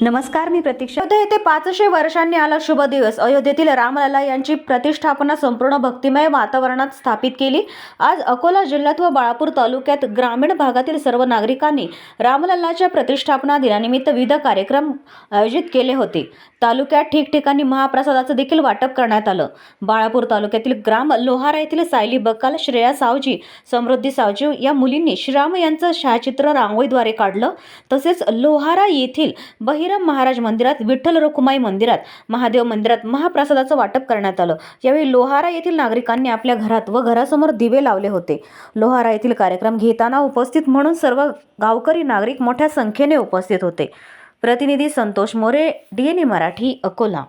नमस्कार मी प्रतीक्षा. अयोध्या येथे पाचशे वर्षांनी आला शुभ दिवस. अयोध्येतील रामलला यांची प्रतिष्ठापना संपूर्ण भक्तिमय वातावरणात स्थापित केली. आज अकोला जिल्ह्यात व बाळापूर तालुक्यात ग्रामीण भागातील सर्व नागरिकांनी रामलल्लाच्या प्रतिष्ठापना दिनानिमित्त विविध कार्यक्रम आयोजित केले होते. तालुक्यात ठिकठिकाणी महाप्रसादाचं देखील वाटप करण्यात आलं. बाळापूर तालुक्यातील ग्राम लोहारा येथील सायली बक्काल श्रेया सावजी समृद्धी सावजी या मुलींनी श्रीराम यांचं छायाचित्र रांगोळीद्वारे काढलं. तसेच लोहारा येथील बहि बहिरम महाराज मंदिरात विठ्ठल रखुमाई मंदिरात महादेव मंदिरात महाप्रसादाचं वाटप करण्यात आलं. यावेळी लोहारा येथील नागरिकांनी आपल्या घरात व घरासमोर दिवे लावले होते. लोहारा येथील कार्यक्रम घेताना उपस्थित म्हणून सर्व गावकरी नागरिक मोठ्या संख्येने उपस्थित होते. प्रतिनिधी Santosh More D N A Marathi Akola.